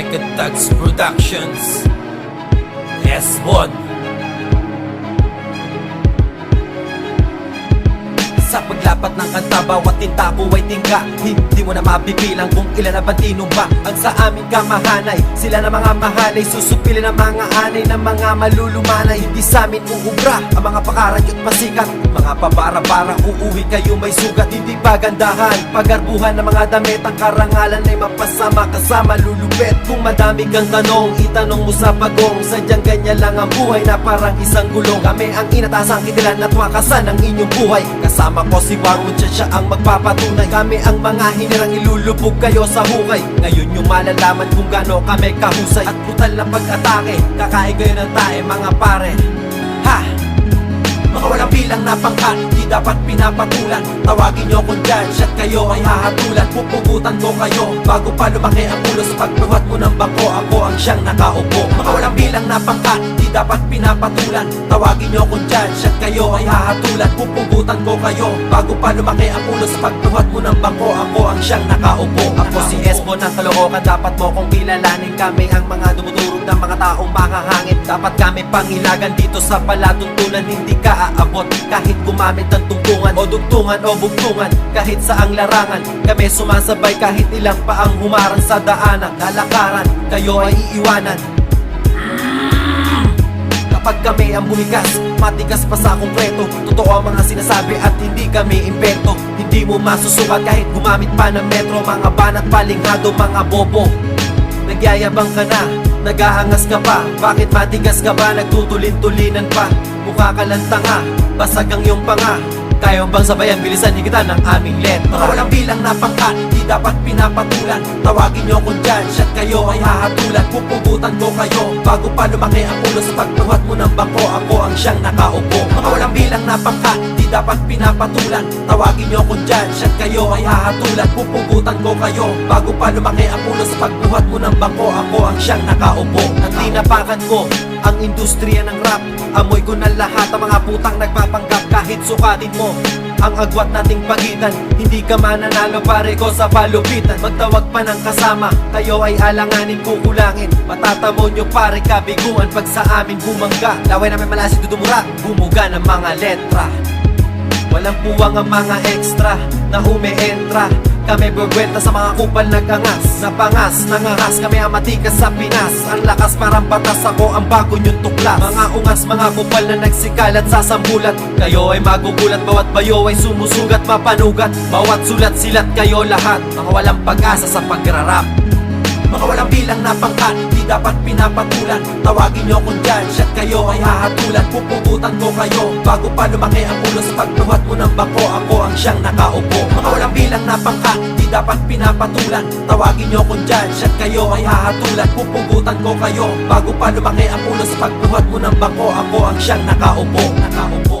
Record Tags Productions S1 Sa paglapat ng kanta, bawat tinta ko ay tingga Hindi mo na mabibilang kung ilan na batino ba Ang sa aming kamahanay, sila na mga mahalay Susupilin ang mga anay ng mga malulumanay. Hindi sa amin uubra ang mga pakarat at pasikat. Mga pabara-bara, uuwi kayo may sugat. Hindi pagandahan, pagarbuhan ng mga damit. Ang karangalan ay mapasama kasama lulupet Kung madami kang tanong, itanong mo sa pagong. Sadyang ganyan lang ang buhay na parang isang gulong. Kami ang inatasang kitilan at wakasan ng inyong buhay. Kasama ko si Warwood siya siya ang magpapatunay. Kami ang mga hinirang ilulubog kayo sa hukay. Ngayon yung malalaman kung gaano kami kahusay. At brutal na pag-atake, kakain kayo ng tae mga pare. Ha! Mga walang bilang na pangkat, di dapat pinapatulan. Tawagin nyo kung dyan, shot kayo ay hahatulan. Pupugutan ko kayo, bago pa lumaki ang ulo Sa pagbuhat mo ng bangko, ako ang siyang nakaupo. Mga bilang na pangkat, di dapat pinapatulan. Tawagin nyo kung dyan, shot kayo ay hahatulan. Pupugutan ko kayo, bago pa lumaki ang ulo Sa pagbuhat mo ng bangko, ako ang siyang nakaupo. Ako si Espo ng Caloocan, dapat mo kong kilalanin. Kami ang mga dumudurog ng mga taong makahangit Dapat kami pangilagan dito sa palatuntunan Hindi ka aabot kahit gumamit ng tungtungan. O dugtungan o bugtungan Kahit sa ang larangan. Kami sumasabay kahit ilang pa ang humarang sa daanan Lalakaran, kayo ay iiwanan. Kapag kami ang bumigas, matigas pa sa konkreto Totoo ang mga sinasabi at hindi kami invento Hindi mo masusukat kahit gumamit pa ng metro Mga banat palinghado, mga bobo. Nagyayabang ka na, nag-aangas ka pa. Bakit matigas ka ba, nagtutulin-tulinan pa. Mukha ka lang tanga, basag ang iyong panga Kaya bang sabayan, bilisan higitan ng aming letra walang bilang na pangkat, di dapat pinapatulan. Tawagin nyo kung dyan, shot kayo ay hahatulan. Pupugutan ko kayo, bago pa lumaki ang ulo. Sa pagbuhat mo ng bangko, ako ang siyang nakaupo. Mga walang bilang na pangkat, di dapat pinapatulan. Tawagin nyo kung dyan, shot kayo ay hahatulan. Pupugutan ko kayo, bago pa lumaki ang ulo. Sa pagbuhat mo ng bangko, ako ang siyang nakaupo. At tinapakan ko, ang industriya ng rap Amoy ko na lahat ang mga putang nagpapanggap. Kahit sukatin mo ang agwat nating pagitan Hindi ka mananalo pare ko sa palupitan. Magtawag pa ng kasama Kayo ay alanganin kukulangin. Matatamo nyo pare kabiguan Pag sa amin bumangga Laway namin malasin dudumura Bumuga ng mga letra. Walang puwang ang mga extra na umeentra Kami buwelta sa mga kupal nagangas Napangas, nangahas kami ang matikas sa Pinas. Ang lakas parang batas. Ako ang bago niyong tuklas. Mga ungas, mga kupal na nagsikalat sa sambulat. Kayo ay magugulat, bawat bayo ay sumusugat. Mapanugat, bawat sulat silat kayo lahat. Mga walang pag-asa sa pagrarap mga walang bilang na pangkat, di dapat pinapatulan. Tawagin nyo kung dyan, shot kayo ay hahatulan. Pupugutan ko kayo, bago pa lumaki ang ulo Sa pagbuhat mo ng bangko, ako ang siyang nakaupo. Mga walang bilang na pangkat, di dapat pinapatulan. Tawagin nyo kung dyan, shot kayo ay hahatulan. Pupugutan ko kayo, bago pa lumaki ang ulo Sa pagbuhat mo ng bangko, ako ang siyang nakaupo. Nakaupo